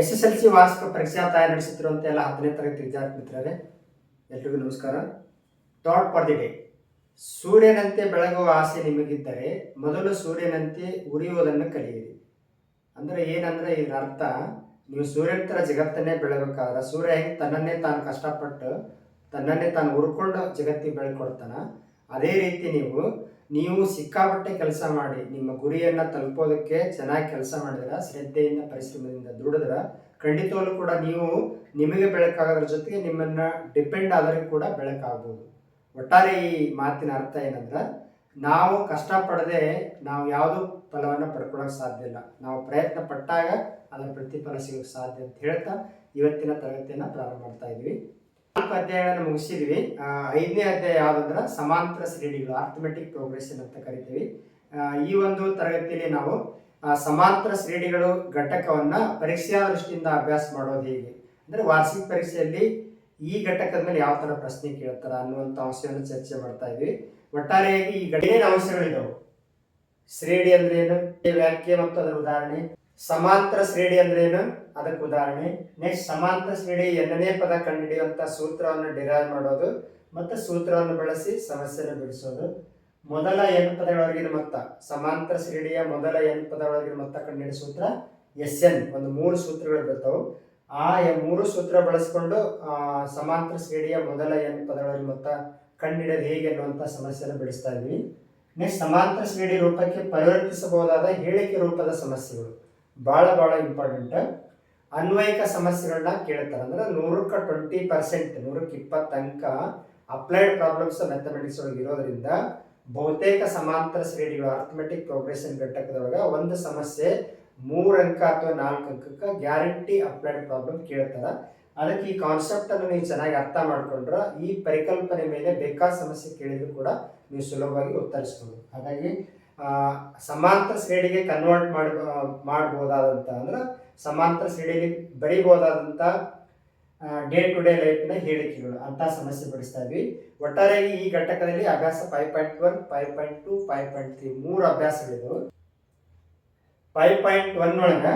S S L C ವಾರ್ಷಿಕ ಪರೀಕ್ಷಾ ತಯಾರಿ ನಡೆಸುತ್ತಿರುವಂಥ ಎಲ್ಲ ಹತ್ತನೇ ತರಗತಿ ವಿದ್ಯಾರ್ಥಿ ಮಿತ್ರರೇ, ಎಲ್ರಿಗೂ ನಮಸ್ಕಾರ. Thought for the day. ಸೂರ್ಯನಂತೆ ಬೆಳಗುವ ಆಸೆ ನಿಮಗಿದ್ದರೆ ಮೊದಲು ಸೂರ್ಯನಂತೆ ಉರಿಯುವುದನ್ನು ಕಲಿಯಿರಿ. ಅಂದರೆ ಏನಂದ್ರೆ ಇದರ ಅರ್ಥ, ನೀವು ಸೂರ್ಯನ ಥರ ಜಗತ್ತನ್ನೇ ಬೆಳಬೇಕಾದ್ರೆ ಸೂರ್ಯ ಹೆಂಗೆ ತನ್ನನ್ನೇ ತಾನು ಕಷ್ಟಪಟ್ಟು, ತನ್ನನ್ನೇ ತಾನು ಉರ್ಕೊಂಡು ಜಗತ್ತಿಗೆ ಬೆಳಕೊಡ್ತಾನ ಅದೇ ರೀತಿ ನೀವು ನೀವು ಸಿಕ್ಕಾಪಟ್ಟೆ ಕೆಲಸ ಮಾಡಿ, ನಿಮ್ಮ ಗುರಿಯನ್ನು ತಲುಪೋದಕ್ಕೆ ಚೆನ್ನಾಗಿ ಕೆಲಸ ಮಾಡಿದ್ರ, ಶ್ರದ್ಧೆಯಿಂದ, ಪರಿಶ್ರಮದಿಂದ ದುಡಿದ್ರ, ಖಂಡಿತವಾಗ್ಲೂ ಕೂಡ ನೀವು ನಿಮಗೆ ಬೆಳಕಾಗೋದ್ರ ಜೊತೆಗೆ ನಿಮ್ಮನ್ನ ಡಿಪೆಂಡ್ ಆದರೆ ಕೂಡ ಬೆಳಕಾಗ್ಬೋದು. ಒಟ್ಟಾರೆ ಈ ಮಾತಿನ ಅರ್ಥ ಏನಂದ್ರೆ, ನಾವು ಕಷ್ಟಪಡದೆ ನಾವು ಯಾವುದೂ ಫಲವನ್ನು ಪಡ್ಕೊಳ್ಳೋಕೆ ಸಾಧ್ಯ ಇಲ್ಲ. ನಾವು ಪ್ರಯತ್ನ ಪಟ್ಟಾಗ ಅದರ ಪ್ರತಿಫಲ ಸಿಗೋಕೆ ಸಾಧ್ಯ ಅಂತ ಹೇಳ್ತಾ ಇವತ್ತಿನ ತರಗತಿಯನ್ನು ಪ್ರಾರಂಭ ಮಾಡ್ತಾ ಇದ್ವಿ. ನಾಲ್ಕು ಅಧ್ಯಾಯಗಳನ್ನು ಮುಗಿಸಿದ್ವಿ ಐದನೇ ಅಧ್ಯಾಯ ಯಾವುದಂದ್ರೆ ಸಮಾಂತರ ಶ್ರೇಣಿಗಳು ಆರ್ಥಮೆಟಿಕ್ ಪ್ರೋಗ್ರೆಷನ್ ಅಂತ ಕರಿತೀವಿ. ಈ ಒಂದು ತರಗತಿಯಲ್ಲಿ ನಾವು ಸಮಾಂತರ ಶ್ರೇಣಿಗಳು ಘಟಕವನ್ನ ಪರೀಕ್ಷಾ ದೃಷ್ಟಿಯಿಂದ ಅಭ್ಯಾಸ ಮಾಡೋದು ಹೇಗೆ? ಅಂದ್ರೆ ವಾರ್ಷಿಕ ಪರೀಕ್ಷೆಯಲ್ಲಿ ಈ ಘಟಕದ ಮೇಲೆ ಯಾವ ತರ ಪ್ರಶ್ನೆ ಕೇಳ್ತಾರ ಅನ್ನುವಂಥ ಅಂಶವನ್ನು ಚರ್ಚೆ ಮಾಡ್ತಾ ಇದ್ವಿ. ಒಟ್ಟಾರೆಯಾಗಿ ಈ ಘಟನೆ ಅಂಶಗಳಿದಾವೆ? ಶ್ರೇಣಿ ಅಂದ್ರೆ ಏನು? ವ್ಯಾಖ್ಯೆ ಮತ್ತು ಅದರ ಉದಾಹರಣೆ. ಸಮಾಂತರ ಶ್ರೇಣಿ ಅಂದ್ರೆ ಏನು? ಅದಕ್ಕೆ ಉದಾಹರಣೆ. ನೆಕ್ಸ್ಟ್ ಸಮಾಂತರ ಶ್ರೇಣಿ ಎರಡನೇ ಪದ ಕಂಡುಹಿಡಿಯುವಂತ ಸೂತ್ರವನ್ನು ಡಿರೈವ್ ಮಾಡೋದು ಮತ್ತು ಸೂತ್ರವನ್ನು ಬಳಸಿ ಸಮಸ್ಯೆಯನ್ನು ಬಿಡಿಸೋದು. ಮೊದಲ ಎನ್ ಪದಗಳೊಳಗಿನ ಮೊತ್ತ, ಸಮಾಂತರ ಶ್ರೇಣಿಯ ಮೊದಲ ಎನ್ ಪದಗಳೊಳಗಿನ ಮೊತ್ತ ಕಂಡುಹಿಡಿಯುವ ಸೂತ್ರ ಎಸ್ ಎನ್ ಒಂದು ಮೂರು ಸೂತ್ರಗಳು ಬರ್ತಾವೆ. ಆ ಮೂರು ಸೂತ್ರ ಬಳಸಿಕೊಂಡು ಸಮಾಂತರ ಶ್ರೇಣಿಯ ಮೊದಲ ಎನ್ ಪದಗಳೊಳಗಿನ ಮೊತ್ತ ಕಂಡುಹಿಡಿಯೋದು ಹೇಗೆ ಅನ್ನುವಂಥ ಸಮಸ್ಯೆಯನ್ನು ಬಿಡಿಸ್ತಾ ಇದ್ವಿ. ನೆಕ್ಸ್ಟ್ ಸಮಾಂತರ ಶ್ರೇಣಿ ರೂಪಕ್ಕೆ ಪರಿವರ್ತಿಸಬಹುದಾದ ಹೇಳಿಕೆ ರೂಪದ ಸಮಸ್ಯೆಗಳು. ಭಾಳ ಭಾಳ ಇಂಪಾರ್ಟೆಂಟ್ ಅನ್ವಯಿಕ ಸಮಸ್ಯೆಗಳನ್ನ ಕೇಳ್ತಾರೆ. ಅಂದ್ರೆ ನೂರಕ್ಕೆ ಟ್ವೆಂಟಿ ಪರ್ಸೆಂಟ್ ನೂರಕ್ಕೆ ಇಪ್ಪತ್ತು ಅಂಕ ಅಪ್ಲೈಡ್ ಪ್ರಾಬ್ಲಮ್ಸ್ ಮ್ಯಾಥಮೆಟಿಕ್ಸ್ ಒಳಗೆ ಇರೋದ್ರಿಂದ ಬಹುತೇಕ ಸಮಾಂತರ ಶ್ರೇಣಿಗಳು ಅರ್ಥಮೆಟಿಕ್ ಪ್ರೋಗ್ರೆಷನ್ ಘಟಕದೊಳಗೆ ಒಂದು ಸಮಸ್ಯೆ ಮೂರು ಅಂಕ ಅಥವಾ ನಾಲ್ಕು ಅಂಕಕ್ಕೆ ಗ್ಯಾರಂಟಿ ಅಪ್ಲೈಡ್ ಪ್ರಾಬ್ಲಮ್ ಕೇಳ್ತಾರೆ. ಅದಕ್ಕೆ ಈ ಕಾನ್ಸೆಪ್ಟ್ ಅನ್ನು ನೀವು ಚೆನ್ನಾಗಿ ಅರ್ಥ ಮಾಡ್ಕೊಂಡ್ರೆ ಈ ಪರಿಕಲ್ಪನೆ ಮೇಲೆ ಬೇಕಾದ ಸಮಸ್ಯೆ ಕೇಳಿದ್ರು ಕೂಡ ನೀವು ಸುಲಭವಾಗಿ ಉತ್ತರಿಸ್ಬೋದು. ಹಾಗಾಗಿ ಸಮಾಂತರ ಶ್ರೇಣಿಗೆ ಕನ್ವರ್ಟ್ ಮಾಡಿ ಮಾಡ್ಬೋದಾದಂಥ ಅಂದ್ರೆ ಸಮಾಂತರ ಶ್ರೇಣಿಗೆ ಬೆಳಿಬೋದಾದಂಥ ಡೇ ಟು ಡೇ ಲೈಫ್ನ ಹೇಳಿಕೆಗಳು ಅಂತ ಸಮಸ್ಯೆ ಬಿಡಿಸ್ತಾ ಇದ್ವಿ. ಒಟ್ಟಾರೆಯಾಗಿ ಈ ಘಟಕದಲ್ಲಿ ಅಭ್ಯಾಸ five point one five point two five point three ಮೂರು ಅಭ್ಯಾಸಗಳಿದ್ದವು ಫೈವ್ ಪಾಯಿಂಟ್ ಒನ್ ಒಳಗೆ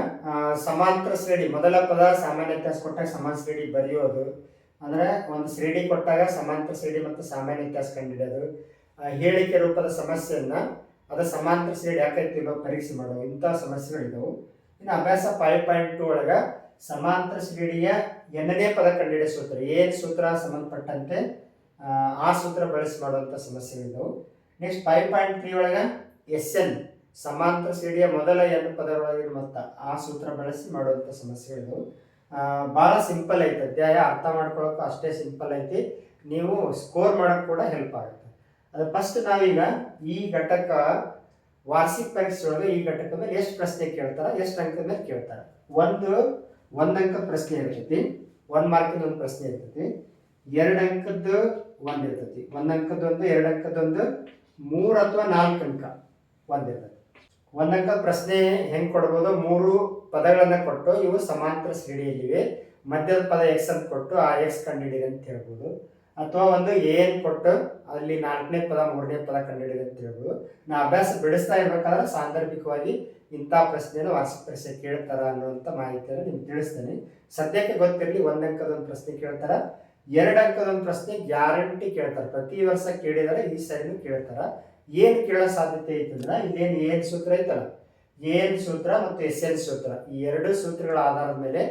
ಸಮಾಂತರ ಶ್ರೇಣಿ ಮೊದಲ ಪದ ಸಾಮಾನ್ಯ ಇತಿಹಾಸ ಕೊಟ್ಟಾಗ ಸಮಾನ ಶ್ರೇಣಿ ಬರೆಯೋದು. ಅಂದ್ರೆ ಒಂದು ಶ್ರೇಣಿ ಕೊಟ್ಟಾಗ ಸಮಾಂತರ ಶ್ರೇಣಿ ಮತ್ತು ಸಾಮಾನ್ಯ ಇತಿಹಾಸ ಕಂಡಿಡಿಯೋದು ಹೇಳಿಕೆ ರೂಪದ ಸಮಸ್ಯೆಯನ್ನ ಅದು ಸಮಾಂತರ ಸೇಡ್ ಯಾಕೈತಿ ಇಲ್ಲೋ ಪರೀಕ್ಷೆ ಮಾಡೋ ಇಂಥ ಸಮಸ್ಯೆಗಳಿದ್ದವು ಇನ್ನು ಅಭ್ಯಾಸ ಫೈವ್ ಪಾಯಿಂಟ್ ಟು ಒಳಗೆ ಸಮಾಂತರ ಶ್ರೇಣಿಯ ಎನ್ನದೇ ಪದ ಕಂಡುಹಿಡಿಯೋ ಸೂತ್ರ ಏನು ಸೂತ್ರ ಸಂಬಂಧಪಟ್ಟಂತೆ ಆ, ಆ ಸೂತ್ರ ಬಳಸಿ ಮಾಡುವಂಥ ಸಮಸ್ಯೆಗಳಿದ್ದವು ನೆಕ್ಸ್ಟ್ ಫೈವ್ ಪಾಯಿಂಟ್ ತ್ರೀ ಒಳಗೆ ಎಸ್ ಎನ್ ಸಮಾಂತರ ಶ್ರೇಣಿಯ ಮೊದಲ ಎನ್ ಪದ ಮೊತ್ತ ಆ ಸೂತ್ರ ಬಳಸಿ ಮಾಡುವಂಥ ಸಮಸ್ಯೆಗಳಿದ್ದವು ಭಾಳ ಸಿಂಪಲ್ ಐತೆ. ಅಧ್ಯಾಯ ಅರ್ಥ ಮಾಡ್ಕೊಳಕ್ಕೂ ಅಷ್ಟೇ ಸಿಂಪಲ್ ಐತಿ. ನೀವು ಸ್ಕೋರ್ ಮಾಡೋಕ್ಕೆ ಕೂಡ ಹೆಲ್ಪ್ ಆಗುತ್ತೆ. ಅದು ಫಸ್ಟ್ ನಾವೀಗ ಈ ಘಟಕ ವಾರ್ಷಿಕ ಪರೀಕ್ಷೆ ಒಳಗೆ ಈ ಘಟಕದ ಮೇಲೆ ಎಷ್ಟು ಪ್ರಶ್ನೆ ಕೇಳ್ತಾರ, ಎಷ್ಟು ಅಂಕದ ಮೇಲೆ ಕೇಳ್ತಾರ. ಒಂದು ಒಂದು ಅಂಕದ ಪ್ರಶ್ನೆ ಇರ್ತೈತಿ, ಒಂದು ಮಾರ್ಕಿನ ಒಂದು ಪ್ರಶ್ನೆ ಇರ್ತೈತಿ, ಎರಡು ಅಂಕದ್ದು ಒಂದು ಇರ್ತೈತಿ. ಒಂದು ಅಂಕದೊಂದು ಎರಡು ಅಂಕದೊಂದು ಮೂರು ಅಥವಾ ನಾಲ್ಕು ಅಂಕ ಒಂದು ಇರ್ತೈತಿ. ಒಂದು ಅಂಕ ಪ್ರಶ್ನೆ ಹೆಂಗೆ ಕೊಡ್ಬೋದು? ಮೂರು ಪದಗಳನ್ನ ಕೊಟ್ಟು ಇವು ಸಮಾಂತರ ಶ್ರೇಣಿಯಲ್ಲಿವೆ. ಮಧ್ಯದ ಪದ ಎಕ್ಸ್ ಅಂತ ಕೊಟ್ಟು ಆ ಎಕ್ಸ್ ಕಂಡುಹಿಡಿರಿ ಅಂತ ಹೇಳ್ಬೋದು. ಅಥವಾ ಒಂದು ಏನ್ ಕೊಟ್ಟು ಅಲ್ಲಿ ನಾಲ್ಕನೇ ಪದ, ಮೂರನೇ ಪದ ಕಂಡುಹಿಡಿದೆ ಅಂತ ಹೇಳ್ಬೋದು ನಾ ಅಭ್ಯಾಸ ಬಿಡಿಸ್ತಾ ಇರ್ಬೇಕಾದ್ರೆ ಸಾಂದರ್ಭಿಕವಾಗಿ ಇಂಥ ಪ್ರಶ್ನೆಯನ್ನು ವಾರ್ಷಿಕ ಪರೀಕ್ಷೆ ಕೇಳ್ತಾರ ಅನ್ನುವಂಥ ಮಾಹಿತಿಯನ್ನು ನಿಮ್ಗೆ ತಿಳಿಸ್ತೇನೆ. ಸದ್ಯಕ್ಕೆ ಗೊತ್ತಿರಲಿ, ಒಂದು ಪ್ರಶ್ನೆ ಕೇಳ್ತಾರ, ಎರಡು ಅಂಕದ ಒಂದು ಪ್ರಶ್ನೆ ಗ್ಯಾರಂಟಿ ಕೇಳ್ತಾರೆ, ಪ್ರತಿ ವರ್ಷ ಕೇಳಿದರೆ ಈ ಸರಿನೂ ಕೇಳ್ತಾರ, ಏನು ಕೇಳೋ ಸಾಧ್ಯತೆ ಐತಂದ್ರೆ ಇದೇನು ಏನ್ ಸೂತ್ರ ಐತಲ್ಲ, ಏನ್ ಸೂತ್ರ ಮತ್ತು ಎಸ್ ಎನ್ ಸೂತ್ರ, ಈ ಎರಡು ಸೂತ್ರಗಳ ಆಧಾರದ ಮೇಲೆ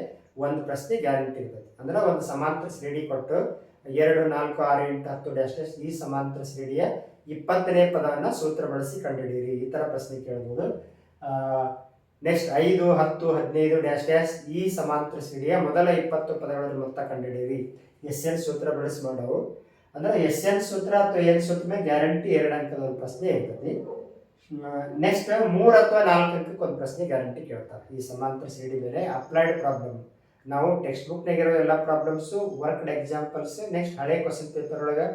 ಒಂದು ಪ್ರಶ್ನೆ ಗ್ಯಾರಂಟಿ ಇರ್ತದೆ ಅಂದ್ರೆ ಒಂದು ಸಮಾಂತರ ಶ್ರೇಣಿ ಕೊಟ್ಟು ಎರಡು, ನಾಲ್ಕು, ಆರು, ಎಂಟು, ಹತ್ತು ಡ್ಯಾಶ್ ಡ್ಯಾಶ್ ಈ ಸಮಾಂತರ ಶ್ರೇಣಿಯ ಇಪ್ಪತ್ತನೇ ಪದವನ್ನು ಸೂತ್ರ ಬಳಸಿ ಕಂಡುಹಿಡಿಯಿರಿ. ಈ ಥರ ಪ್ರಶ್ನೆ ಕೇಳ್ಬೋದು. ನೆಕ್ಸ್ಟ್ ಐದು, ಹತ್ತು, ಹದಿನೈದು ಡ್ಯಾಶ್ ಡ್ಯಾಶ್ ಈ ಸಮಾಂತರ ಶ್ರೇಣಿಯ ಮೊದಲ ಇಪ್ಪತ್ತು ಪದಗಳ ಮೊತ್ತ ಕಂಡುಹಿಡಿಯಿರಿ. ಎಸ್ ಎನ್ ಸೂತ್ರ ಬಳಸಿ ಮಾಡೋವು ಅಂದ್ರೆ ಎಸ್ ಎನ್ ಸೂತ್ರ ಅಥವಾ ಎನ್ ಸೂತ್ರ ಮೇಲೆ ಗ್ಯಾರಂಟಿ ಎರಡು ಅಂಕದ ಒಂದು ಪ್ರಶ್ನೆ ಇರ್ತದೆ. ನೆಕ್ಸ್ಟ್ ಮೂರು ಅಥವಾ ನಾಲ್ಕು ಅಂಕಕ್ಕೆ ಒಂದು ಪ್ರಶ್ನೆ ಗ್ಯಾರಂಟಿ ಕೇಳ್ತಾರೆ. ಈ ಸಮಾಂತರ ಶ್ರೇಣಿ ಮೇಲೆ ಅಪ್ಲೈಡ್ ಪ್ರಾಬ್ಲಮ್ ನಾವು ಟೆಕ್ಸ್ಟ್ ಬುಕ್ನಾಗಿರೋ ಎಲ್ಲ ಪ್ರಾಬ್ಲಮ್ಸು ವರ್ಕ್ಡ್ ಎಕ್ಸಾಂಪಲ್ಸ್ ನೆಕ್ಸ್ಟ್ ಹಳೆ ಕ್ವಶನ್ ಪೇಪರ್ ಒಳಗೆ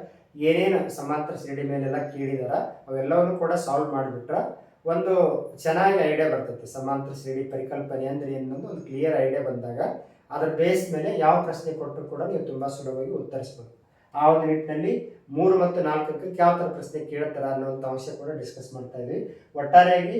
ಏನೇನು ಸಮಾಂತರ ಮೇಲೆ ಮೇಲೆಲ್ಲ ಕೇಳಿದಾರ, ಅವೆಲ್ಲವನ್ನು ಕೂಡ ಸಾಲ್ವ್ ಮಾಡಿಬಿಟ್ರೆ ಒಂದು ಚೆನ್ನಾಗಿ ಐಡಿಯಾ ಬರ್ತೈತೆ. ಸಮಾಂತರ ಶ್ರೇಣಿ ಪರಿಕಲ್ಪನೆ ಅಂದ್ರೆ ಏನನ್ನೋದು ಒಂದು ಕ್ಲಿಯರ್ ಐಡಿಯಾ ಬಂದಾಗ ಅದರ ಬೇಸ್ ಮೇಲೆ ಯಾವ ಪ್ರಶ್ನೆ ಕೊಟ್ಟರು ಕೂಡ ನೀವು ತುಂಬ ಸುಲಭವಾಗಿ ಉತ್ತರಿಸ್ಬೋದು. ಆ ಒಂದು ನಿಟ್ಟಿನಲ್ಲಿ ಮೂರು ಮತ್ತು ನಾಲ್ಕಕ್ಕೆ ಯಾವ ಥರ ಪ್ರಶ್ನೆ ಕೇಳ್ತಾರ ಅನ್ನೋ ಅಂಶ ಕೂಡ ಡಿಸ್ಕಸ್ ಮಾಡ್ತಾ ಇದ್ವಿ. ಒಟ್ಟಾರೆಯಾಗಿ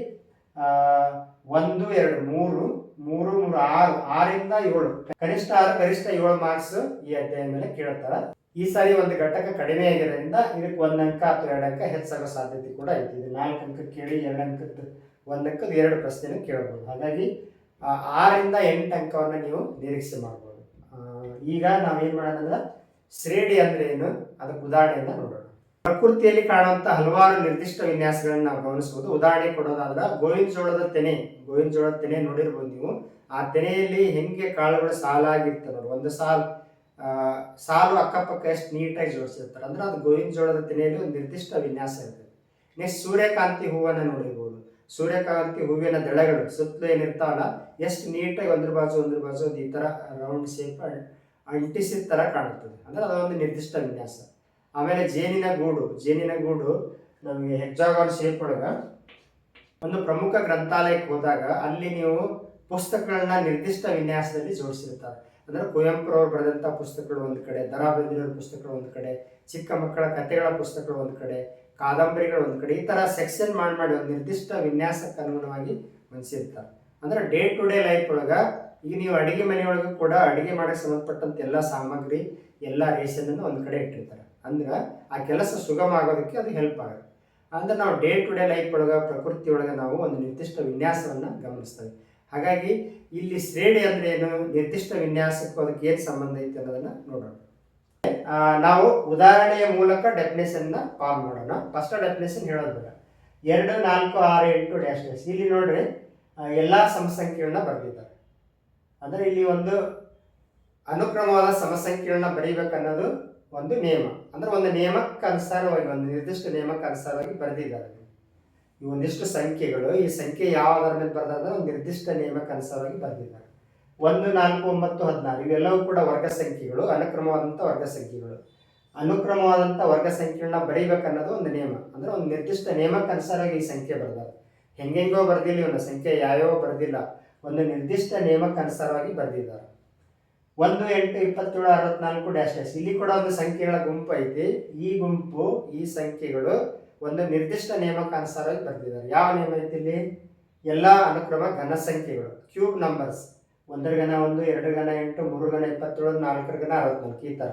ಒಂದು, ಎರಡು, ಮೂರು ಮೂರು ಮೂರು, ಆರು, ಆರಿಂದ ಏಳು. ಕನಿಷ್ಠ ಆರು ಗರಿಷ್ಠ ಏಳು ಮಾರ್ಕ್ಸ್ ಈ ಅಧ್ಯಾಯ ಮೇಲೆ ಕೇಳ್ತಾರೆ. ಈ ಸಾರಿ ಒಂದು ಘಟಕ ಕಡಿಮೆ ಆಗಿರೋದ್ರಿಂದ ಇದಕ್ಕೆ ಒಂದ್ ಅಥವಾ ಎರಡು ಅಂಕ ಹೆಚ್ಚಾಗೋ ಸಾಧ್ಯತೆ ಕೂಡ ಐತಿ. ಇದು ನಾಲ್ಕು ಅಂಕ ಕೇಳಿ, ಎರಡು ಅಂಕದ, ಒಂದ್ ಎರಡು ಪ್ರಶ್ನೆ ಕೇಳ್ಬೋದು. ಹಾಗಾಗಿ ಆರಿಂದ ಎಂಟು ಅಂಕವನ್ನು ನೀವು ನಿರೀಕ್ಷೆ ಮಾಡ್ಬೋದು. ಈಗ ನಾವೇನ್ ಮಾಡೋಣ ಅಂದ್ರೆ ಶ್ರೇಣಿ ಅಂದ್ರೆ ಏನು? ಅದಕ್ಕೆ ಉದಾಹರಣೆಯನ್ನು ನೋಡೋಣ. ಪ್ರಕೃತಿಯಲ್ಲಿ ಕಾಣುವಂತಹ ಹಲವಾರು ನಿರ್ದಿಷ್ಟ ವಿನ್ಯಾಸಗಳನ್ನ ನಾವು ಗಮನಿಸಬಹುದು ಉದಾಹರಣೆ ಕೊಡೋದಾದ್ರೆ ಗೋವಿನ ಜೋಳದ ತೆನೆ. ಗೋವಿನ ಜೋಳದ ತೆನೆ ನೋಡಿರ್ಬೋದು ನೀವು. ಆ ತೆನೆಯಲ್ಲಿ ಹೆಂಗೆ ಕಾಳುಗಳು ಸಾಲಾಗಿರ್ತವೆ ಒಂದು ಸಾಲು ಸಾಲು ಅಕ್ಕಪಕ್ಕ ಎಷ್ಟು ನೀಟಾಗಿ ಜೋಡಿಸಿರ್ತಾರೆ. ಅಂದ್ರೆ ಅದು ಗೋವಿನ ಜೋಳದ ತೆನೆಯಲ್ಲಿ ಒಂದು ನಿರ್ದಿಷ್ಟ ವಿನ್ಯಾಸ ಇರ್ತದೆ. ನೆಕ್ಸ್ಟ್ ಸೂರ್ಯಕಾಂತಿ ಹೂವನ್ನ ನೋಡಿರ್ಬೋದು. ಸೂರ್ಯಕಾಂತಿ ಹೂವಿನ ದಳಗಳು, ಸುತ್ತಲೂ ಏನಿರ್ತಾವಲ್ಲ, ಎಷ್ಟು ನೀಟಾಗಿ ಒಂದ್ರ ಬಾಜು ಒಂದ್ರ ಬಾಜು ಅದು ಈ ತರ ರೌಂಡ್ ಶೇಪ್ ಅಂಟಿಸಿದ ತರ ಕಾಣುತ್ತದೆ. ಅಂದ್ರೆ ಅದೊಂದು ನಿರ್ದಿಷ್ಟ ವಿನ್ಯಾಸ. ಆಮೇಲೆ ಜೇನಿನ ಗೂಡು ಜೇನಿನ ಗೂಡು ನಮಗೆ ಹೆಕ್ಸಾಗಾನ್ ಶೇಪ್ ಒಳಗೆ. ಒಂದು ಪ್ರಮುಖ ಗ್ರಂಥಾಲಯಕ್ಕೆ ಹೋದಾಗ ಅಲ್ಲಿ ನೀವು ಪುಸ್ತಕಗಳನ್ನ ನಿರ್ದಿಷ್ಟ ವಿನ್ಯಾಸದಲ್ಲಿ ಜೋಡಿಸಿರ್ತಾರೆ. ಅಂದ್ರೆ ಕುವೆಂಪುರವ್ರು ಬರೆದಂಥ ಪುಸ್ತಕಗಳು ಒಂದು ಕಡೆ ದರಾ ಬಂದಿರೋ ಪುಸ್ತಕಗಳು ಒಂದು ಕಡೆ, ಚಿಕ್ಕ ಮಕ್ಕಳ ಕಥೆಗಳ ಪುಸ್ತಕಗಳು ಒಂದು ಕಡೆ, ಕಾದಂಬರಿಗಳು ಒಂದು ಕಡೆ, ಈ ತರ ಸೆಕ್ಷನ್ ಮಾಡಿ ಮಾಡಿ ಒಂದು ನಿರ್ದಿಷ್ಟ ವಿನ್ಯಾಸಕ್ಕೆ ಅನುಗುಣವಾಗಿ ಹೊಂದಿಸಿರ್ತಾರೆ ಅಂದ್ರೆ ಡೇ ಟು ಡೇ ಲೈಫ್ ಒಳಗ ಈಗ ನೀವು ಅಡಿಗೆ ಮನೆಯೊಳಗೂ ಕೂಡ ಅಡಿಗೆ ಮಾಡಕ್ಕೆ ಸಂಬಂಧಪಟ್ಟಂತ ಎಲ್ಲ ಸಾಮಗ್ರಿ, ಎಲ್ಲ ರೇಷನ್ ಅನ್ನು ಒಂದು ಕಡೆ ಇಟ್ಟಿರ್ತಾರೆ. ಅಂದ್ರೆ ಆ ಕೆಲಸ ಸುಗಮ ಆಗೋದಕ್ಕೆ ಅದು ಹೆಲ್ಪ್ ಆಗುತ್ತೆ. ಅಂದ್ರೆ ನಾವು ಡೇ ಟು ಡೇ ಲೈಫ್ ಒಳಗ, ಪ್ರಕೃತಿ ಒಳಗ ನಾವು ಒಂದು ನಿರ್ದಿಷ್ಟ ವಿನ್ಯಾಸವನ್ನು ಗಮನಿಸ್ತೇವೆ. ಹಾಗಾಗಿ ಇಲ್ಲಿ ಶ್ರೇಣಿ ಅಂದ್ರೆ ಏನು, ನಿರ್ದಿಷ್ಟ ವಿನ್ಯಾಸಕ್ಕೂ ಅದಕ್ಕೆ ಏನು ಸಂಬಂಧ ಐತೆ ಅನ್ನೋದನ್ನ ನೋಡೋಣ. ನಾವು ಉದಾಹರಣೆಯ ಮೂಲಕ ಡೆಫಿನೇಷನ್ನ ಫಾರ್ಮ್ ಮಾಡೋಣ. ಫಸ್ಟ್ ಡೆಫಿನೇಷನ್ ಹೇಳೋದು ಬೇಡ. ಎರಡು, ನಾಲ್ಕು, ಆರು, ಎಂಟು ಡ್ಯಾಶ್ ಡ್ಯಾಶ್ ಇಲ್ಲಿ ನೋಡ್ರಿ ಎಲ್ಲಾ ಸಮಸಂಖ್ಯೆಗಳನ್ನ ಬರೆದಿದ್ದಾರೆ. ಅಂದ್ರೆ ಇಲ್ಲಿ ಒಂದು ಅನುಕ್ರಮವಾದ ಸಮಸಂಖ್ಯೆಗಳನ್ನ ಬರೀಬೇಕನ್ನೋದು ಒಂದು ನಿಯಮ. ಅಂದ್ರೆ ಒಂದು ನಿಯಮಕ್ಕೆ ಅನುಸಾರವಾಗಿ ಒಂದು ನಿರ್ದಿಷ್ಟ ನಿಯಮಕ್ಕೆ ಅನುಸಾರವಾಗಿ ಬರೆದಿದ್ದಾರೆ. ಈ ಒಂದಿಷ್ಟು ಸಂಖ್ಯೆಗಳು. ಈ ಸಂಖ್ಯೆ ಯಾವ ಆಧಾರದ ಮೇಲೆ ಬರೆದಾದ್ರೆ ಒಂದು ನಿರ್ದಿಷ್ಟ ನಿಯಮಕ್ಕೆ ಅನುಸಾರವಾಗಿ ಬರೆದಿದ್ದಾರೆ. ಒಂದು, ನಾಲ್ಕು, ಒಂಬತ್ತು, ಹದಿನಾರು, ಇವೆಲ್ಲವೂ ಕೂಡ ವರ್ಗ ಸಂಖ್ಯೆಗಳು, ಅನುಕ್ರಮವಾದಂಥ ವರ್ಗ ಸಂಖ್ಯೆಗಳು. ಅನುಕ್ರಮವಾದಂಥ ವರ್ಗ ಸಂಖ್ಯೆಗಳನ್ನ ಬರೀಬೇಕನ್ನೋದು ಒಂದು ನಿಯಮ ಅಂದ್ರೆ ಒಂದು ನಿರ್ದಿಷ್ಟ ನಿಯಮಕ್ಕೆ ಅನುಸಾರವಾಗಿ ಈ ಸಂಖ್ಯೆ ಬರೆದಾರೆ. ಹೆಂಗೆಂಗೋ ಬರ್ದಿಲ್ಲ ಇವನ ಸಂಖ್ಯೆ ಯಾವ್ಯಾವ ಬರ್ದಿಲ್ಲ. ಒಂದು ನಿರ್ದಿಷ್ಟ ನಿಯಮಕ್ಕೆ ಅನುಸಾರವಾಗಿ ಬರೆದಿದ್ದಾರೆ. ಒಂದು ಎಂಟು ಇಪ್ಪತ್ತೇಳು ಅರವತ್ನಾಲ್ಕು ಡ್ಯಾಶ್ ಡ್ಯಾಶ್ ಇಲ್ಲಿ ಕೂಡ ಒಂದು ಸಂಖ್ಯೆಗಳ ಗುಂಪು ಐತಿ. ಈ ಗುಂಪು, ಈ ಸಂಖ್ಯೆಗಳು ಒಂದು ನಿರ್ದಿಷ್ಟ ನಿಯಮಕ್ಕೆ ಅನುಸಾರವಾಗಿ ಬರೆದಿದ್ದಾರೆ ಯಾವ ನಿಯಮ ಐತಿ ಇಲ್ಲಿ? ಎಲ್ಲ ಅನುಕ್ರಮ ಘನ ಸಂಖ್ಯೆಗಳು. ಕ್ಯೂಬ್ ನಂಬರ್ಸ್ ಒಂದರ ಘನ ಒಂದು ಎರಡು ಘನ ಎಂಟು ಮೂರು ಘನ ಇಪ್ಪತ್ತೇಳು, ನಾಲ್ಕರ ಘನ ಅರವತ್ನಾಲ್ಕು ಈ ಥರ.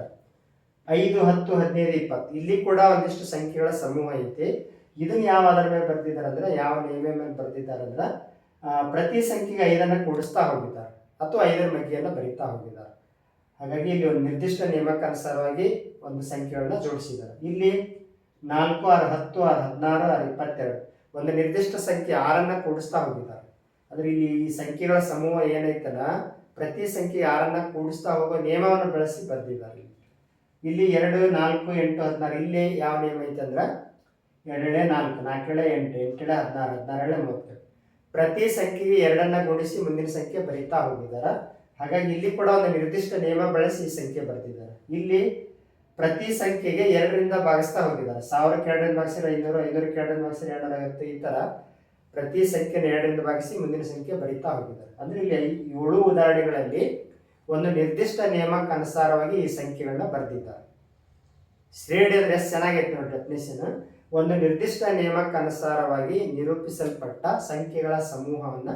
ಐದು, ಹತ್ತು, ಹದಿನೈದು, ಇಪ್ಪತ್ತು. ಇಲ್ಲಿ ಕೂಡ ಒಂದಿಷ್ಟು ಸಂಖ್ಯೆಗಳ ಸಮೂಹ ಐತಿ. ಇದನ್ನ ಯಾವ ಅದರ ಮೇಲೆ ಬರ್ತಿದ್ದಾರೆ ಅಂದ್ರೆ, ಯಾವ ನಿಯಮ ಮೇಲೆ ಬರ್ತಿದ್ದಾರೆ ಅಂದ್ರೆ ಪ್ರತಿ ಸಂಖ್ಯೆಗೆ ಐದನ್ನ ಕೂಡಿಸ್ತಾ ಹೋಗಿದ್ದಾರೆ. ಅಥವಾ ಐದರ ಮಗ್ಗಿಯನ್ನು ಬರೀತಾ ಹೋಗಿದ್ದಾರೆ. ಹಾಗಾಗಿ ಇಲ್ಲಿ ಒಂದು ನಿರ್ದಿಷ್ಟ ನಿಯಮಕ್ಕನುಸಾರವಾಗಿ ಒಂದು ಸಂಖ್ಯೆಗಳನ್ನ ಜೋಡಿಸಿದ್ದಾರೆ. ಇಲ್ಲಿ ನಾಲ್ಕು ಆರು ಹತ್ತು ಆರು ಹದಿನಾರು ಆರು ಇಪ್ಪತ್ತೆರಡು ಒಂದು ನಿರ್ದಿಷ್ಟ ಸಂಖ್ಯೆ ಆರನ್ನ ಕೂಡಿಸ್ತಾ ಹೋಗಿದ್ದಾರೆ. ಆದರೆ ಇಲ್ಲಿ ಈ ಸಂಖ್ಯೆಗಳ ಸಮೂಹ ಏನೈತಲ್ಲ, ಪ್ರತಿ ಸಂಖ್ಯೆ ಆರನ್ನ ಕೂಡಿಸ್ತಾ ಹೋಗೋ ನಿಯಮವನ್ನು ಬಳಸಿ ಬರೆದಿದ್ದಾರೆ ಇಲ್ಲಿ. ಎರಡು, ನಾಲ್ಕು, ಎಂಟು, ಹದಿನಾರು, ಇಲ್ಲಿ ಯಾವ ನಿಯಮ ಐತೆ ಅಂದ್ರೆ ಎರಡೇ ನಾಲ್ಕು ನಾಲ್ಕೇಳೆ ಎಂಟು ಎಂಟೇಳೆ ಹದಿನಾರು ಹದಿನಾರೇಳೆ ಮೂವತ್ತೆರಡು. ಪ್ರತಿ ಸಂಖ್ಯೆಗೆ ಎರಡನ್ನ ಗುಣಿಸಿ ಮುಂದಿನ ಸಂಖ್ಯೆ ಬರೀತಾ ಹೋಗಿದ್ದಾರೆ ಹಾಗಾಗಿ ಇಲ್ಲಿ ಕೂಡ ಒಂದು ನಿರ್ದಿಷ್ಟ ನಿಯಮ ಬಳಸಿ ಈ ಸಂಖ್ಯೆ ಬರೆದಿದ್ದಾರೆ. ಇಲ್ಲಿ ಪ್ರತಿ ಸಂಖ್ಯೆಗೆ ಎರಡರಿಂದ ಭಾಗಿಸ್ತಾ ಹೋಗಿದ್ದಾರೆ. ಸಾವಿರಕ್ಕೆ ಎರಡರಿಂದ ಭಾಗಿಸಿದ್ರೆ ಐನೂರು ಐನೂರಕ್ಕೆ ಎರಡರಿಂದ ಭಾಗಿಸಿದ್ರೆ ಎರಡುನೂರ ಐವತ್ತು, ಈ ತರ ಪ್ರತಿ ಸಂಖ್ಯೆನ ಎರಡರಿಂದ ಭಾಗಿಸಿ ಮುಂದಿನ ಸಂಖ್ಯೆ ಬರೀತಾ ಹೋಗಿದ್ದಾರೆ. ಅಂದ್ರೆ ಇಲ್ಲಿ ಏಳು ಉದಾಹರಣೆಗಳಲ್ಲಿ ಒಂದು ನಿರ್ದಿಷ್ಟ ನಿಯಮಕ್ಕೆ ಅನುಸಾರವಾಗಿ ಈ ಸಂಖ್ಯೆಗಳನ್ನ ಬರೆದಿದ್ದಾರೆ. ಶ್ರೇಣಿ ಅಂದ್ರೆ ಎಷ್ಟು ಚೆನ್ನಾಗೈತೆ ನೋಡಿ ಡೆಫಿನೇಷನ್ ಒಂದು ನಿರ್ದಿಷ್ಟ ನಿಯಮಕ್ಕನುಸಾರವಾಗಿ ನಿರೂಪಿಸಲ್ಪಟ್ಟ ಸಂಖ್ಯೆಗಳ ಸಮೂಹವನ್ನು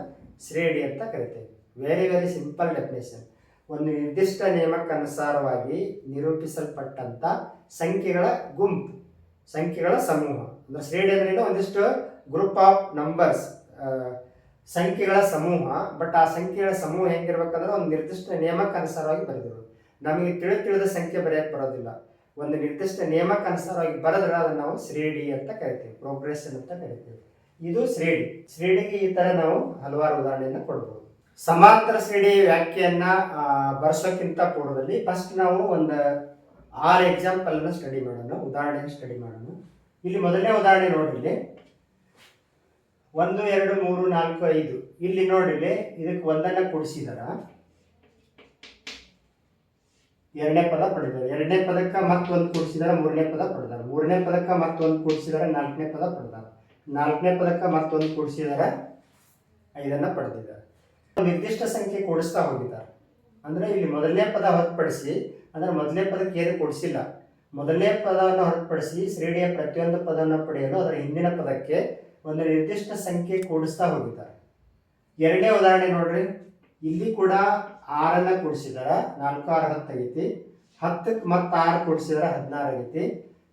ಶ್ರೇಣಿ ಅಂತ ಕರಿತೇವೆ. ವೆರಿ ವೆರಿ ಸಿಂಪಲ್ ಡೆಫಿನೇಷನ್ ಒಂದು ನಿರ್ದಿಷ್ಟ ನಿಯಮಕ್ಕನುಸಾರವಾಗಿ ನಿರೂಪಿಸಲ್ಪಟ್ಟಂತ ಸಂಖ್ಯೆಗಳ ಗುಂಪು, ಸಂಖ್ಯೆಗಳ ಸಮೂಹ. ಅಂದ್ರೆ ಶ್ರೇಣಿ ಅಂದ್ರೆ? ಒಂದಿಷ್ಟು ಗ್ರೂಪ್ ಆಫ್ ನಂಬರ್ಸ್ ಸಂಖ್ಯೆಗಳ ಸಮೂಹ. ಬಟ್ ಆ ಸಂಖ್ಯೆಗಳ ಸಮೂಹ ಹೆಂಗಿರ್ಬೇಕಂದ್ರೆ ಒಂದು ನಿರ್ದಿಷ್ಟ ನಿಯಮಕ್ಕೆ ಅನುಸಾರವಾಗಿ ಬರೆದಿರೋದು. ನಮಗೆ ತಿಳಿದ ತಿಳಿದ ಸಂಖ್ಯೆ ಬರೆಯಕ್ಕೆ ಬರೋದಿಲ್ಲ. ಒಂದು ನಿರ್ದಿಷ್ಟ ನಿಯಮಕ್ಕೆ ಅನುಸಾರವಾಗಿ ಬರೆದ್ರೆ ಅದನ್ನು ನಾವು ಶ್ರೇಣಿ ಅಂತ ಕರಿತೀವಿ ಪ್ರೋಗ್ರೆಷನ್ ಅಂತ ಕರಿತೀವಿ. ಇದು ಶ್ರೇಣಿ. ಶ್ರೇಣಿಗೆ ಈ ತರ ನಾವು ಹಲವಾರು ಉದಾಹರಣೆಯನ್ನು ಕೊಡ್ಬೋದು. ಸಮಾಂತರ ಶ್ರೇಣಿ ವ್ಯಾಖ್ಯೆಯನ್ನ ಬರ್ಸೋಕ್ಕಿಂತ ಪೂರ್ವದಲ್ಲಿ ಫಸ್ಟ್ ನಾವು ಒಂದು ಆರು ಅನ್ನು ಸ್ಟಡಿ ಮಾಡೋಣ ಉದಾಹರಣೆ ಸ್ಟಡಿ ಮಾಡೋಣ. ಇಲ್ಲಿ ಮೊದಲನೇ ಉದಾಹರಣೆ ನೋಡ್ರಿ ಒಂದು, ಎರಡು, ಮೂರು, ನಾಲ್ಕು, ಐದು. ಇಲ್ಲಿ ನೋಡ್ರಿ ಇದಕ್ಕೆ ಒಂದನ್ನ ಕೂಡಿಸಿದಾರ? ಎರಡನೇ ಪದ ಪಡೆದರು. ಎರಡನೇ ಪದಕ್ಕೆ ಮತ್ತೊಂದು ಕೂಡಿಸಿದರೆ ಮೂರನೇ ಪದ ಪಡೆದಾರೆ. ಮೂರನೇ ಪದಕ್ಕೆ ಮತ್ತೊಂದು ಕೂಡಿಸಿದರೆ ನಾಲ್ಕನೇ ಪದ ಪಡೆದಾರೆ. ನಾಲ್ಕನೇ ಪದಕ್ಕೆ ಮತ್ತೊಂದು ಕೂಡಿಸಿದರೆ ಐದನ್ನ ಪಡೆದಿದ್ದಾರೆ. ನಿರ್ದಿಷ್ಟ ಸಂಖ್ಯೆ ಕೊಡಿಸ್ತಾ ಹೋಗಿದ್ದಾರೆ. ಅಂದ್ರೆ ಇಲ್ಲಿ ಮೊದಲನೇ ಪದ ಹೊರತುಪಡಿಸಿ, ಅಂದ್ರೆ ಮೊದಲನೇ ಪದಕ್ಕೆ ಏನು ಕೊಡಿಸಿಲ್ಲ. ಮೊದಲನೇ ಪದವನ್ನು ಹೊರತುಪಡಿಸಿ ಶ್ರೇಣಿಯ ಪ್ರತಿಯೊಂದು ಪದವನ್ನು ಪಡೆಯಲು ಅದರ ಹಿಂದಿನ ಪದಕ್ಕೆ ಒಂದು ನಿರ್ದಿಷ್ಟ ಸಂಖ್ಯೆ ಕೂಡಿಸ್ತಾ ಹೋಗಿದ್ದಾರೆ. ಎರಡನೇ ಉದಾಹರಣೆ ನೋಡ್ರಿ. ಇಲ್ಲಿ ಕೂಡ ಆರನ್ನ ಕೂಡಿಸಿದಾರ ನಾಲ್ಕು ಆರು ಹತ್ತು ಆಗೈತಿ. ಹತ್ತಕ್ಕೆ ಮತ್ತೆ ಆರು ಕೂಡಿಸಿದಾರ, ಹದಿನಾರು ಆಗೈತಿ.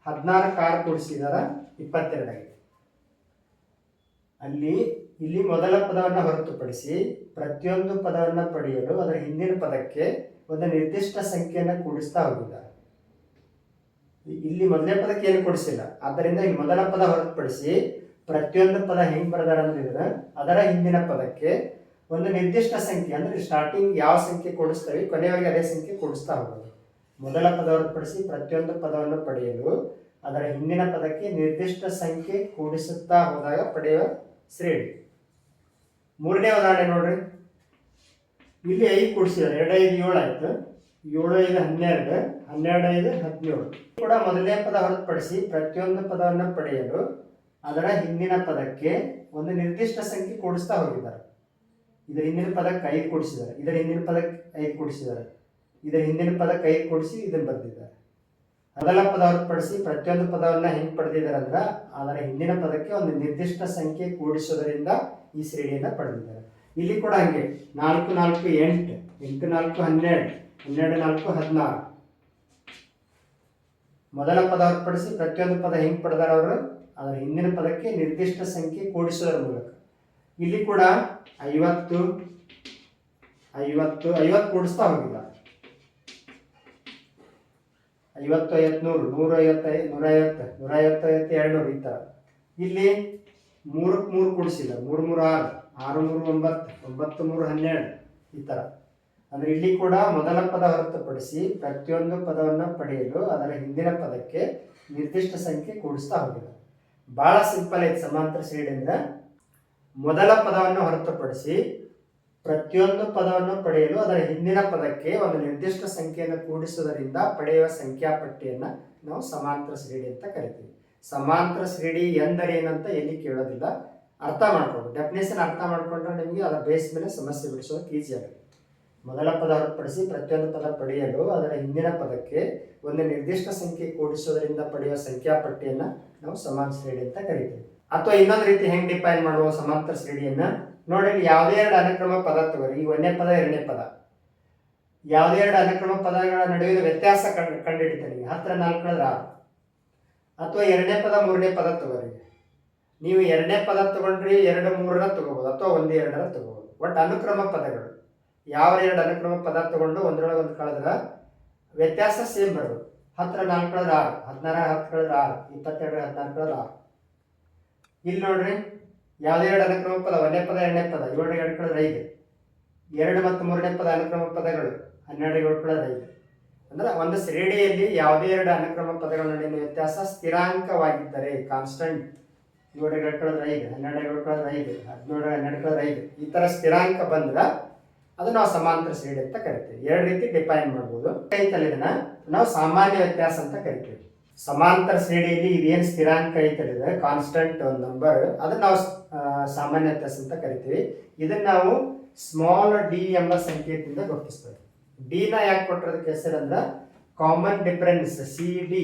ಹದಿನಾರಕ್ಕೆ ಆರು ಕೂಡಿಸಿದಾರ, ಇಪ್ಪತ್ತೆರಡು ಆಗೈತಿ. ಅಲ್ಲಿ, ಇಲ್ಲಿ ಮೊದಲ ಪದವನ್ನು ಹೊರತುಪಡಿಸಿ ಪ್ರತಿಯೊಂದು ಪದವನ್ನು ಪಡೆಯಲು ಅದರ ಹಿಂದಿನ ಪದಕ್ಕೆ ಒಂದು ನಿರ್ದಿಷ್ಟ ಸಂಖ್ಯೆಯನ್ನು ಕೂಡಿಸ್ತಾ ಹೋಗಿದ್ದಾರೆ. ಇಲ್ಲಿ ಮೊದಲನೇ ಪದಕ್ಕೆ ಏನು ಕೊಡಿಸಿಲ್ಲ. ಆದ್ದರಿಂದ ಇಲ್ಲಿ ಮೊದಲ ಪದ ಹೊರತುಪಡಿಸಿ ಪ್ರತಿಯೊಂದು ಪದ ಹೆಂಗೆ ಬರ್ದಾರ ಅಂದ್ರೆ ಅದರ ಹಿಂದಿನ ಪದಕ್ಕೆ ಒಂದು ನಿರ್ದಿಷ್ಟ ಸಂಖ್ಯೆ, ಅಂದ್ರೆ ಸ್ಟಾರ್ಟಿಂಗ್ ಯಾವ ಸಂಖ್ಯೆ ಕೊಡಿಸ್ತೇವೆ, ಕೊನೆಯವರೆಗೆ ಅದೇ ಸಂಖ್ಯೆ ಕೊಡಿಸ್ತಾ ಹೋಗೋದು. ಮೊದಲ ಪದ ಹೊರತುಪಡಿಸಿ ಪ್ರತಿಯೊಂದು ಪದವನ್ನು ಪಡೆಯಲು, ಅದರ ಹಿಂದಿನ ಪದಕ್ಕೆ ನಿರ್ದಿಷ್ಟ ಸಂಖ್ಯೆ ಕೂಡಿಸುತ್ತಾ ಹೋದಾಗ ಪಡೆಯುವ ಶ್ರೇಣಿ. ಮೂರನೇ ಉದಾಹರಣೆ ನೋಡ್ರಿ. ಇಲ್ಲಿ ಐದು ಕೂಡಿಸಿದ್ದಾರೆ, ಎರಡು ಐದು ಏಳು ಆಯ್ತು. ಏಳು ಐದು ಹನ್ನೆರಡು ಹನ್ನೆರಡು ಐದು ಹದಿನೇಳು. ಕೂಡ ಮೊದಲನೇ ಪದ ಹೊರತುಪಡಿಸಿ ಪ್ರತಿಯೊಂದು ಪದವನ್ನು ಪಡೆಯಲು, ಅದರ ಹಿಂದಿನ ಪದಕ್ಕೆ ಒಂದು ನಿರ್ದಿಷ್ಟ ಸಂಖ್ಯೆ ಕೂಡಿಸ್ತಾ ಹೋಗಿದ್ದಾರೆ. ಇದರ ಹಿಂದಿನ ಪದಕ್ಕೆ ಐದು ಕೊಡಿಸಿದ್ದಾರೆ. ಇದರ ಹಿಂದಿನ ಪದಕ್ಕೆ ಐದು ಕೊಡಿಸಿದ್ದಾರೆ. ಇದರ ಹಿಂದಿನ ಪದಕ್ಕೆ ಐದು ಕೊಡಿಸಿ ಇದನ್ನು ಬರೆದಿದ್ದಾರೆ. ಮೊದಲ ಪದ ಹೊರತುಪಡಿಸಿ ಪ್ರತಿಯೊಂದು ಪದವನ್ನ ಹೆಂಗೆ ಪಡೆದಿದ್ದಾರೆ ಅಂದ್ರೆ ಅದರ ಹಿಂದಿನ ಪದಕ್ಕೆ ಒಂದು ನಿರ್ದಿಷ್ಟ ಸಂಖ್ಯೆ ಕೂಡಿಸೋದರಿಂದ ಈ ಶ್ರೇಣಿಯನ್ನ ಪಡೆದಿದ್ದಾರೆ. ಇಲ್ಲಿ ಕೂಡ ಹಂಗೆ ನಾಲ್ಕು ನಾಲ್ಕು ಎಂಟು ಎಂಟು ನಾಲ್ಕು ಹನ್ನೆರಡು ಹನ್ನೆರಡು ನಾಲ್ಕು ಹದಿನಾರು. ಮೊದಲ ಪದ ಹೊರತುಪಡಿಸಿ ಪ್ರತಿಯೊಂದು ಪದ ಹೆಂಗೆ ಪಡೆದಾರ ಅವರು? ಅದರ ಹಿಂದಿನ ಪದಕ್ಕೆ ನಿರ್ದಿಷ್ಟ ಸಂಖ್ಯೆ ಕೂಡಿಸೋದ್ರ ಮೂಲಕ. ಇಲ್ಲಿ ಕೂಡ ಐವತ್ತು ಐವತ್ತು ಐವತ್ತು ಕೂಡಿಸ್ತಾ ಹೋಗಿಲ್ಲ. ಐವತ್ತು ಐವತ್ತು ನೂರು ನೂರ ಐವತ್ತೈದು ನೂರ ಐವತ್ತು ನೂರ ಐವತ್ತು ಐವತ್ತು, ಎರಡು ನೂರು ಈ ಥರ ಇಲ್ಲಿ ಮೂರಕ್ಕೆ ಮೂರು ಕೂಡಿಸಿಲ್ಲ, ಮೂರು ಮೂರು, ಆರು ಆರು, ಮೂರು, ಒಂಬತ್ತು ಒಂಬತ್ತು, ಮೂರು, ಹನ್ನೆರಡು ಈ ಥರ ಅಂದರೆ ಇಲ್ಲಿ ಕೂಡ ಮೊದಲ ಪದ ಹೊರತುಪಡಿಸಿ ಪ್ರತಿಯೊಂದು ಪದವನ್ನು ಪಡೆಯಲು ಅದರ ಹಿಂದಿನ ಪದಕ್ಕೆ ನಿರ್ದಿಷ್ಟ ಸಂಖ್ಯೆ ಕೂಡಿಸ್ತಾ ಹೋಗಿದೆ ಭಾಳ ಸಿಂಪಲ್ ಐತೆ ಸಮಾಂತರ ಅಂದ್ರೆ ಮೊದಲ ಪದವನ್ನು ಹೊರತುಪಡಿಸಿ ಪ್ರತಿಯೊಂದು ಪದವನ್ನು ಪಡೆಯಲು ಅದರ ಹಿಂದಿನ ಪದಕ್ಕೆ ಒಂದು ನಿರ್ದಿಷ್ಟ ಸಂಖ್ಯೆಯನ್ನು ಕೂಡಿಸುವುದರಿಂದ ಪಡೆಯುವ ಸಂಖ್ಯಾ ಪಟ್ಟಿಯನ್ನು ನಾವು ಸಮಾಂತರ ಶ್ರೇಣಿ ಅಂತ ಕರಿತೀವಿ. ಸಮಾಂತರ ಶ್ರೇಣಿ ಎಂದರೇನಂತ ಎಲ್ಲಿ ಕೇಳೋದಿಲ್ಲ. ಅರ್ಥ ಮಾಡ್ಕೊಂಡು ಡೆಫಿನೇಷನ್ ಅರ್ಥ ಮಾಡಿಕೊಂಡ್ರೆ ನಿಮಗೆ ಅದರ ಬೇಸ್ ಮೇಲೆ ಸಮಸ್ಯೆ ಬಿಡಿಸೋದಕ್ಕೆ ಈಸಿ ಆಗುತ್ತೆ. ಮೊದಲ ಪದ ಹೊರತುಪಡಿಸಿ ಪ್ರತಿಯೊಂದು ಪದ ಪಡೆಯಲು ಅದರ ಹಿಂದಿನ ಪದಕ್ಕೆ ಒಂದು ನಿರ್ದಿಷ್ಟ ಸಂಖ್ಯೆ ಕೂಡಿಸುವುದರಿಂದ ಪಡೆಯುವ ಸಂಖ್ಯಾ ಪಟ್ಟಿಯನ್ನು ನಾವು ಸಮಾನ ಶ್ರೇಣಿ ಅಂತ ಕರಿತೀವಿ. ಅಥವಾ ಇನ್ನೊಂದು ರೀತಿ ಹೆಂಗೆ ಡಿಫೈನ್ ಮಾಡುವ ಸಮಾಂತರ ಶ್ರೇಣಿಯನ್ನ? ನೋಡಿ ಯಾವುದೇ ಎರಡು ಅನುಕ್ರಮ ಪದ ತಗೋರಿ ಈ ಒಂದನೇ ಪದ, ಎರಡನೇ ಪದ. ಯಾವುದೇ ಎರಡು ಅನುಕ್ರಮ ಪದಗಳ ನಡುವಿನ ವ್ಯತ್ಯಾಸ ಕಂಡು ಕಂಡುಹಿಡಿತಾನೆ ಈಗ ನಾಲ್ಕು ನಾಲ್ಕರದ ಆರು. ಅಥವಾ ಎರಡನೇ ಪದ, ಮೂರನೇ ಪದ ತಗೋರಿ. ನೀವು ಎರಡನೇ ಪದ ತಗೊಂಡ್ರಿ, ಎರಡು ಮೂರರ ತಗೋಬಹುದು ಅಥವಾ ಒಂದು ಎರಡರ ತಗೋಬಹುದು ಒಟ್ಟು ಅನುಕ್ರಮ ಪದಗಳು. ಯಾವ ಎರಡು ಅನುಕ್ರಮ ಪದ ತಗೊಂಡು ಒಂದರೊಳಗೆ ಒಂದು ಕಳೆದ್ರೆ ವ್ಯತ್ಯಾಸ ಸೇಮ್ ಬರೋದು ಹತ್ರ ನಾಲ್ಕು ಕಳೆದ ಆರು ಹದಿನಾರ ಹತ್ತು ಕಳೆದ ಆರು ಇಪ್ಪತ್ತೆರಡು ಹದಿನಾಲ್ಕು ಕಳೆದ ಆರು. ಇಲ್ಲಿ ನೋಡ್ರಿ, ಯಾವುದೇ ಎರಡು ಅನುಕ್ರಮ ಪದ ಒಂದನೇ ಪದ, ಎರಡನೇ ಪದ ಏಳು ಎರಡು ಕಳೆದ ಐದು. ಎರಡು ಮತ್ತು ಮೂರನೇ ಪದ ಅನುಕ್ರಮ ಪದಗಳು ಹನ್ನೆರಡು, ಏಳು ಕಳೆದ ಐದು. ಅಂದ್ರೆ ಒಂದು ಶ್ರೇಣಿಯಲ್ಲಿ ಯಾವುದೇ ಎರಡು ಅನುಕ್ರಮ ಪದಗಳ ನಡುವಿನ ವ್ಯತ್ಯಾಸ ಸ್ಥಿರಾಂಕವಾಗಿದ್ದರೆ ಕಾನ್ಸ್ಟಂಟ್ ಏಳು ಎರಡು ಕಳೆದ ಐದು, ಹನ್ನೆರಡು, ಏಳು ಕಳೆದ ಐದು, ಹದಿನೇಳು, ಹನ್ನೆರಡು ಐದು. ಈ ಥರ ಸ್ಥಿರಾಂಕ ಬಂದ್ರೆ ಅದು ನಾವು ಸಮಾಂತರ ಶ್ರೇಣಿ ಅಂತ ಕರಿತೀವಿ. ಎರಡು ರೀತಿ ಡಿಫೈನ್ ಮಾಡ್ಬೋದು. ಐತಲ್ಲ ಇದನ್ನ ನಾವು ಸಾಮಾನ್ಯ ವ್ಯತ್ಯಾಸ ಅಂತ ಕರಿತೀವಿ. ಸಮಾಂತರ ಶ್ರೇಣಿಯಲ್ಲಿ ಇದೇನು ಸ್ಥಿರಾಂಕ ಐತಲಿದೆ ಕಾನ್ಸ್ಟಂಟ್ ಒಂದು ನಂಬರ್ ಅದನ್ನ ನಾವು ಸಾಮಾನ್ಯ ವ್ಯತ್ಯಾಸ ಅಂತ ಕರಿತೀವಿ. ಇದನ್ನ ನಾವು ಸ್ಮಾಲ್ ಡಿ ಎಂಬ ಸಂಕೇತದಿಂದ ಗುರುತಿಸ್ತೇವೆ ಡಿನ ಯಾಕೆ ಕೊಟ್ಟಿರೋದಕ್ಕೆ ಹೆಸರು ಅಂದ್ರೆ ಕಾಮನ್ ಡಿಫರೆನ್ಸ್ ಸಿ ಡಿ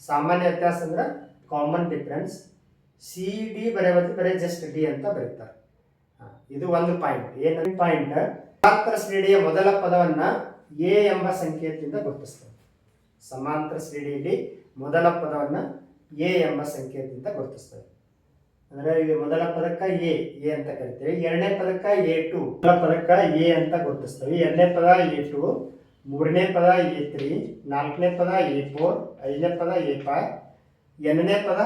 ಸಾಮಾನ್ಯ ವ್ಯತ್ಯಾಸ ಅಂದ್ರೆ ಕಾಮನ್ ಡಿಫರೆನ್ಸ್ ಸಿ ಡಿ ಬರೆಯೋದು ಬರೀ ಜಸ್ಟ್ ಡಿ ಅಂತ ಬರೀತಾರೆ. ಇದು ಒಂದು ಪಾಯಿಂಟ್ ಏನೊಂದು ಪಾಯಿಂಟ್ ಸಮಾಂತರ ಶ್ರೇಣಿಯ ಮೊದಲ ಪದವನ್ನ ಎ ಎಂಬ ಸಂಕೇತದಿಂದ ಗುರುತಿಸ್ತೇವೆ ಸಮಾಂತರ ಶ್ರೇಣಿಯಲ್ಲಿ ಮೊದಲ ಪದವನ್ನ ಎ ಎಂಬ ಸಂಕೇತದಿಂದ ಗುರುತಿಸ್ತೇವೆ ಅಂದ್ರೆ ಇಲ್ಲಿ ಮೊದಲ ಪದಕ್ಕ ಎ ಎ ಅಂತ ಕರಿತೇವೆ. ಎರಡನೇ ಪದಕ್ಕ ಎ ಟು, ಮೊದಲ ಪದಕ್ಕ ಎ ಅಂತ ಗುರುತಿಸ್ತೇವೆ. ಎರಡನೇ ಪದ ಎ ಟು, ಮೂರನೇ ಪದ ಎ ತ್ರೀ, ನಾಲ್ಕನೇ ಪದ ಎ ಫೋರ್, ಐದನೇ ಪದ ಎ ಫೈವ್ ಎರಡನೇ ಪದ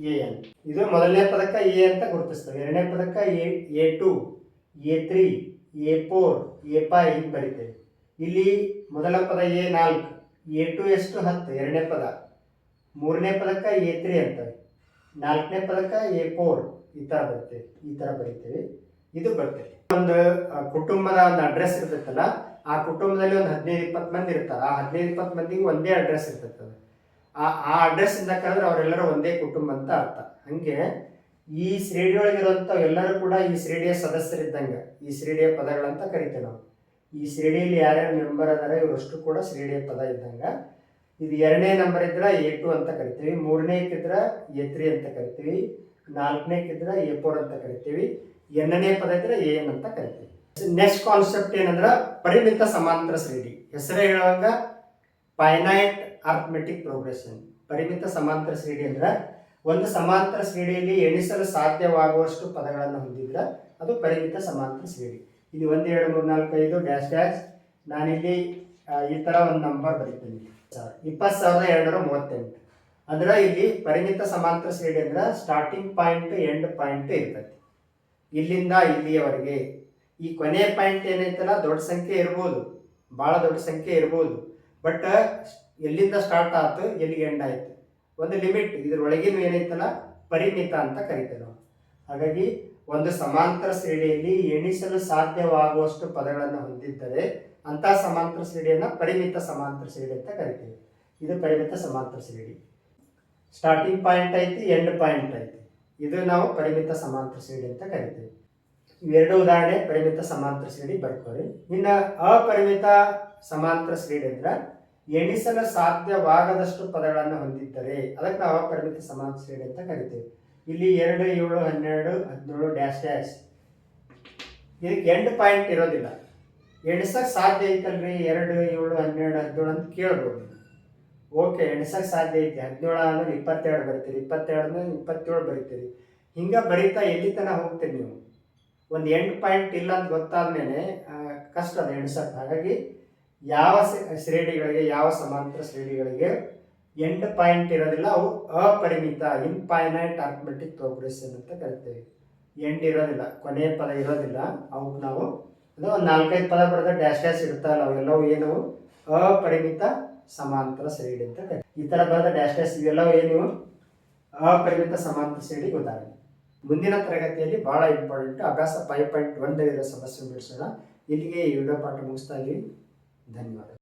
ಎ ಎನ್. ಇದು ಮೊದಲನೇ ಪದಕ್ಕ ಎ ಅಂತ ಗುರುತಿಸ್ತೇವೆ ಎರಡನೇ ಪದಕ್ಕ A A two, A three, A four, A five ಹಿಂಗೆ ಬರೀತೇವೆ. ಇಲ್ಲಿ ಮೊದಲ ಪದ ಎ ನಾಲ್ಕು, ಎ ಟು ಎಷ್ಟು ಹತ್ತು? ಎರಡನೇ ಪದ. ಮೂರನೇ ಪದಕ್ಕ ಎ ತ್ರೀ ಅಂತವೆ. ನಾಲ್ಕನೇ ಪದಕ ಎ ಫೋರ್ ಈ ಥರ ಬರ್ತೇವೆ ಈ ಥರ ಬರಿತೇವೆ. ಇದು ಬರ್ತೇವೆ ಒಂದು ಕುಟುಂಬದ ಒಂದು ಅಡ್ರೆಸ್ ಇರ್ತೈತಲ್ಲ, ಆ ಕುಟುಂಬದಲ್ಲಿ ಒಂದು ಹದಿನೈದು, ಇಪ್ಪತ್ತು ಮಂದಿ ಇರ್ತಾರೆ. ಆ ಹದಿನೈದು, ಇಪ್ಪತ್ತು ಮಂದಿಗೆ ಒಂದೇ ಅಡ್ರೆಸ್ ಇರ್ತೈತದ ಆ ಆ ಅಡ್ರೆಸ್ ಇಂದ ಕರೆದ್ರೆ ಅವರೆಲ್ಲರೂ ಒಂದೇ ಕುಟುಂಬ ಅಂತ ಅರ್ಥ. ಹಂಗೆ ಈ ಶ್ರೇಣಿಯೊಳಗಿರುವಂಥ ಎಲ್ಲರೂ ಕೂಡ ಈ ಶ್ರೇಣಿಯ ಸದಸ್ಯರಿದ್ದಂಗೆ, ಈ ಶ್ರೇಣಿಯ ಪದಗಳಂತ ಕರಿತೇವೆ ನಾವು. ಈ ಶ್ರೇಣಿಯಲ್ಲಿ ಯಾರ್ಯಾರು ಮೆಂಬರ್ ಅದಾರ ಇವರಷ್ಟು ಕೂಡ ಶ್ರೇಣಿಯ ಪದ ಇದ್ದಂಗೆ ಇದು ಎರಡನೇ ನಂಬರ್ ಇದ್ರೆ ಎ ಟು ಅಂತ ಕರಿತೀವಿ. ಮೂರನೇ ಇದ್ರೆ ಎ ತ್ರೀ ಅಂತ ಕರಿತೀವಿ. ನಾಲ್ಕನೇಕ್ಕಿದ್ರೆ ಎ ಫೋರ್ ಅಂತ ಕರಿತೀವಿ. ಎರಡನೇ ಪದ ಇದ್ರೆ ಎ ಎನ್ ಅಂತ ಕರಿತೀವಿ. ನೆಕ್ಸ್ಟ್ ಕಾನ್ಸೆಪ್ಟ್ ಏನಂದ್ರೆ ಪರಿಮಿತ ಸಮಾಂತರ ಶ್ರೇಣಿ. ಹೆಸರೇ ಹೇಳುವಾಗ ಫೈನೈಟ್ ಆರ್ಥಮೆಟಿಕ್ ಪ್ರೋಗ್ರೆಷನ್ ಪರಿಮಿತ ಸಮಾಂತರ ಶ್ರೇಣಿ ಅಂದ್ರೆ ಒಂದು ಸಮಾಂತರ ಶ್ರೇಣಿಯಲ್ಲಿ ಎಣಿಸಲು ಸಾಧ್ಯವಾಗುವಷ್ಟು ಪದಗಳನ್ನು ಹೊಂದಿದ್ರೆ ಅದು ಪರಿಮಿತ ಸಮಾಂತರ ಶ್ರೇಣಿ. ಇದು ಒಂದು, ಎರಡು, ಮೂರು, ನಾಲ್ಕು, ಐದು ಡ್ಯಾಶ್ ಡ್ಯಾಶ್ ನಾನಿಲ್ಲಿ ಈ ಥರ ಒಂದು ನಂಬರ್ ಬರೀತೀನಿ. ಇಪ್ಪತ್ತು ಸಾವಿರದ ಎರಡುನೂರ ಮೂವತ್ತೆಂಟು. ಅಂದ್ರೆ ಇಲ್ಲಿ ಪರಿಮಿತ ಸಮಾಂತರ ಶ್ರೇಣಿ ಅಂದ್ರೆ ಸ್ಟಾರ್ಟಿಂಗ್ ಪಾಯಿಂಟ್ ಎಂಡ್ ಪಾಯಿಂಟ್ ಇರ್ತೈತಿ. ಇಲ್ಲಿಂದ ಇಲ್ಲಿಯವರೆಗೆ. ಈ ಕೊನೆಯ ಪಾಯಿಂಟ್ ಏನೈತಲ್ಲ, ದೊಡ್ಡ ಸಂಖ್ಯೆ ಇರ್ಬೋದು. ಭಾಳ ದೊಡ್ಡ ಸಂಖ್ಯೆ ಇರ್ಬೋದು. ಬಟ್ ಎಲ್ಲಿಂದ ಸ್ಟಾರ್ಟ್ ಆಯ್ತು ಎಲ್ಲಿಗೆ ಎಂಡ್ ಆಯ್ತು? ಒಂದು ಲಿಮಿಟ್ ಇದ್ರೊಳಗಿನ ಏನೈತಲ್ಲ ಪರಿಮಿತ ಅಂತ ಕರಿತೇವೆ ಹಾಗಾಗಿ ಒಂದು ಸಮಾಂತರ ಶ್ರೇಣಿಯಲ್ಲಿ ಎಣಿಸಲು ಸಾಧ್ಯವಾಗುವಷ್ಟು ಪದಗಳನ್ನು ಹೊಂದಿದ್ದರೆ ಅಂತಹ ಸಮಾಂತರ ಶ್ರೇಣಿಯನ್ನು ಪರಿಮಿತ ಸಮಾಂತರ ಸಿಡಿ ಅಂತ ಕರಿತೀವಿ. ಇದು ಪರಿಮಿತ ಸಮಾಂತರ ಸಿಡಿ ಸ್ಟಾರ್ಟಿಂಗ್ ಪಾಯಿಂಟ್ ಐತಿ ಎಂಡ್ ಪಾಯಿಂಟ್ ಐತಿ. ಇದು ನಾವು ಪರಿಮಿತ ಸಮಾಂತರ ಸಿಡಿ ಅಂತ ಕರಿತೀವಿ. ಇವೆರಡು ಉದಾಹರಣೆ ಪರಿಮಿತ ಸಮಾಂತರ ಸಿಡಿ ಬರ್ಕೋರಿ. ಇನ್ನು ಅಪರಿಮಿತ ಸಮಾಂತರ ಸಿಡಿ ಅಂದ್ರೆ ಎಣಿಸಲು ಸಾಧ್ಯವಾಗದಷ್ಟು ಪದಗಳನ್ನು ಹೊಂದಿದ್ದರೆ ಅದಕ್ಕೆ ನಾವು ಅಪರಿಮಿತ ಸಮಾಂತರ ಸಿಡಿ ಅಂತ ಕರಿತೀವಿ. ಇಲ್ಲಿ ಎರಡು, ಏಳು, ಹನ್ನೆರಡು, ಹದಿನೇಳು ಡ್ಯಾಶ್ ಡ್ಯಾಶ್ ಇದಕ್ಕೆ ಎಂಡ್ ಪಾಯಿಂಟ್ ಇರೋದಿಲ್ಲ. ಎಣಿಸಕ್ಕೆ ಸಾಧ್ಯ ಐತಲ್ರಿ? ಎರಡು, ಏಳು, ಹನ್ನೆರಡು, ಹದಿನೇಳು ಅಂತ ಕೇಳ್ಬೋದು. ಓಕೆ ಎಣಿಸಕ್ಕೆ ಸಾಧ್ಯ ಐತಿ. ಹದಿನೇಳು ಅಂದ್ರೆ ಇಪ್ಪತ್ತೆರಡು ಬರಿತೀರಿ. ಇಪ್ಪತ್ತೆರಡು ಅಂದ್ರೆ ಇಪ್ಪತ್ತೇಳು ಬರಿತೀರಿ. ಹಿಂಗೆ ಬರೀತಾ ಎಲ್ಲಿ ತನಕ ಹೋಗ್ತೀರಿ ನೀವು? ಒಂದು ಎಂಟು ಪಾಯಿಂಟ್ ಇಲ್ಲ ಅಂತ ಗೊತ್ತಾದ ಮೇಲೆ ಕಷ್ಟ ಅದು ಎಣಿಸಕ್ಕೆ ಹಾಗಾಗಿ ಯಾವ ಶ್ರೇಣಿಗಳಿಗೆ, ಯಾವ ಸಮಾಂತರ ಶ್ರೇಣಿಗಳಿಗೆ ಎಂಟು ಪಾಯಿಂಟ್ ಇರೋದಿಲ್ಲ. ಅವು ಅಪರಿಮಿತ ಇನ್ಫೈನೈಟ್ ಆರ್ಥಮೆಟಿಕ್ ಪ್ರೋಗ್ರೆಷನ್ ಅಂತ ಕರಿತೇವೆ. ಎಂಡ್ ಇರೋದಿಲ್ಲ. ಕೊನೆಯ ಪದ ಇರೋದಿಲ್ಲ. ಅವು ನಾವು ಅದು ಒಂದು ನಾಲ್ಕೈದು ಪದ ಬರೆದ ಡ್ಯಾಶ್ ಡ್ಯಾಶ್ ಇರ್ತಾವಲ್ಲ ಅವೆಲ್ಲವೂ ಏನು? ಅಪರಿಮಿತ ಸಮಾಂತರ ಸೇಡಿ ಅಂತ ಈ ಥರ ಬರೆದ ಡ್ಯಾಶ್ ಡ್ಯಾಶ್ ಇವೆಲ್ಲವೂ ಏನು? ಅಪರಿಮಿತ ಸಮಾಂತರ ಸೈಡಿಗೆ ಉದಾಹರಣೆ ಮುಂದಿನ ತರಗತಿಯಲ್ಲಿ ಬಹಳ ಇಂಪಾರ್ಟೆಂಟ್ ಅಭ್ಯಾಸ ಫೈವ್ ಪಾಯಿಂಟ್ ಒಂದಲ್ಲಿರೋ ಸಮಸ್ಯೆ ಬಿಡಿಸೋಣ. ಇಲ್ಲಿಗೆ ಈ ವಿಡಿಯೋ ಪಾಠ ಮುಗಿಸ್ತಾ ಇದ್ದೀವಿ ಧನ್ಯವಾದ